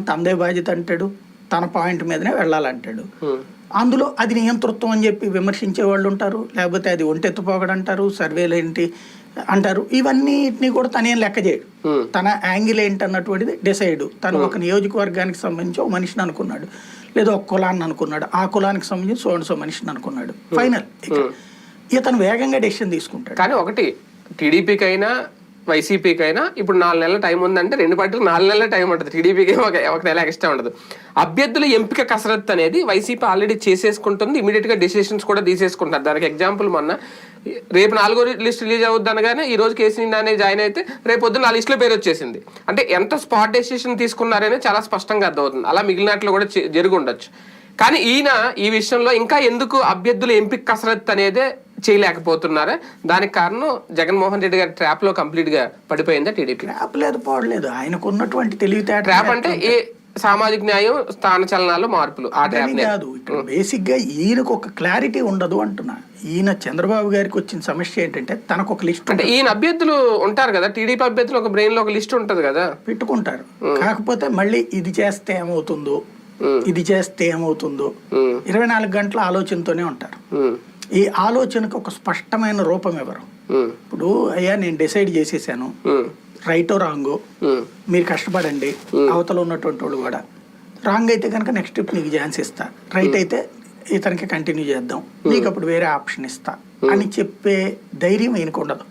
తనదే బాధ్యత అంటాడు. తన పాయింట్ మీదనే వెళ్ళాలంటాడు. అందులో అది నియంతృత్వం అని చెప్పి విమర్శించే వాళ్ళు ఉంటారు. లేకపోతే అది ఒంటెత్తుపోగడు అంటారు. సర్వేలు ఏంటి అంటారు. ఇవన్నిటిని కూడా తనేం లెక్క చేయడు. తన యాంగిల్ ఏంటి అన్నటువంటిది డిసైడ్. తను ఒక నియోజకవర్గానికి సంబంధించి ఒక మనిషిని అనుకున్నాడు. లేదా ఒక కులాన్ని అనుకున్నాడు. ఆ కులానికి సంబంధించి సో సో మనిషిని అనుకున్నాడు. ఫైనల్ ఇతను వేగంగా డెసిషన్ తీసుకుంటాడు. కానీ ఒకటి టీడీపీకి అయినా వైసీపీకి అయినా ఇప్పుడు నాలుగు నెలల టైం ఉందంటే రెండు పార్టీలకు నాలుగు నెలల టైం ఉంటుంది. టీడీపీకి ఒక ఒక నెల ఎక్స్ట్రా ఉండదు. అభ్యర్థుల ఎంపిక కసరత్తు అనేది వైసీపీ ఆల్రెడీ చేసేసుకుంటుంది. ఇమీడియట్గా డిసిషన్స్ కూడా తీసేసుకుంటారు. దానికి ఎగ్జాంపుల్ మొన్న రేపు నాలుగో లిస్ట్ రిలీజ్ అవుద్ది అనగానే ఈ రోజు కేసీ అనే జాయిన్ అయితే రేపు పొద్దున్న ఆ లిస్టులో పేరు వచ్చేసింది. అంటే ఎంత స్పాట్ డెసిషన్ తీసుకున్నారనే చాలా స్పష్టంగా అర్థమవుతుంది. అలా మిగిలినట్లు కూడా జరిగి ఉండొచ్చు కానీ ఈయన ఈ విషయంలో ఇంకా ఎందుకు అభ్యర్థుల ఎంపిక కసరత్తు అనేది చేయలేకపోతున్నారా? దానికి కారణం జగన్మోహన్ రెడ్డి గారి ట్రాప్లో కంప్లీట్గా పడిపోయిందా టీడీపీ? ట్రాప్ లేదు పోవట్లేదు ఆయనకు ఉన్నటువంటి తెలివితేట ట్రాప్ అంటే ఏ సామాజిక న్యాయం స్థాన చలనాలు మార్పులు ఆ ట్రాప్ కాదు. ఇక్కడ బేసిక్గా ఈయనకు ఒక క్లారిటీ ఉండదు అంటున్నా. ఈయన చంద్రబాబు గారికి వచ్చిన సమస్య ఏంటంటే తనకు ఒక లిస్ట్ అంటే ఈయన అభ్యర్థులు ఉంటారు కదా? టీడీపీ అభ్యర్థులు ఒక బ్రెయిన్లో ఒక లిస్ట్ ఉంటది కదా? పెట్టుకుంటారు. కాకపోతే మళ్ళీ ఇది చేస్తే ఏమవుతుందో? ఇది చేస్తే ఏమవుతుందో? ఉమ్, ఇరవై నాలుగు గంటల ఆలోచనతోనే ఉంటారు. ఉమ్, ఈ ఆలోచనకు ఒక స్పష్టమైన రూపం ఇవ్వరు ఇప్పుడు అయ్యా నేను డిసైడ్ చేసేసాను. రైటో రాంగో? మీరు కష్టపడండి. అవతల ఉన్నటువంటి వాళ్ళు కూడా. రాంగ్ అయితే కనుక నెక్స్ట్ ట్రిప్ నీకు ఛాన్స్ ఇస్తా. రైట్ అయితే ఇతనికి కంటిన్యూ చేద్దాం. నీకు అప్పుడు వేరే ఆప్షన్ ఇస్తా. అని చెప్పే ధైర్యం ఈయనకు ఉండదు.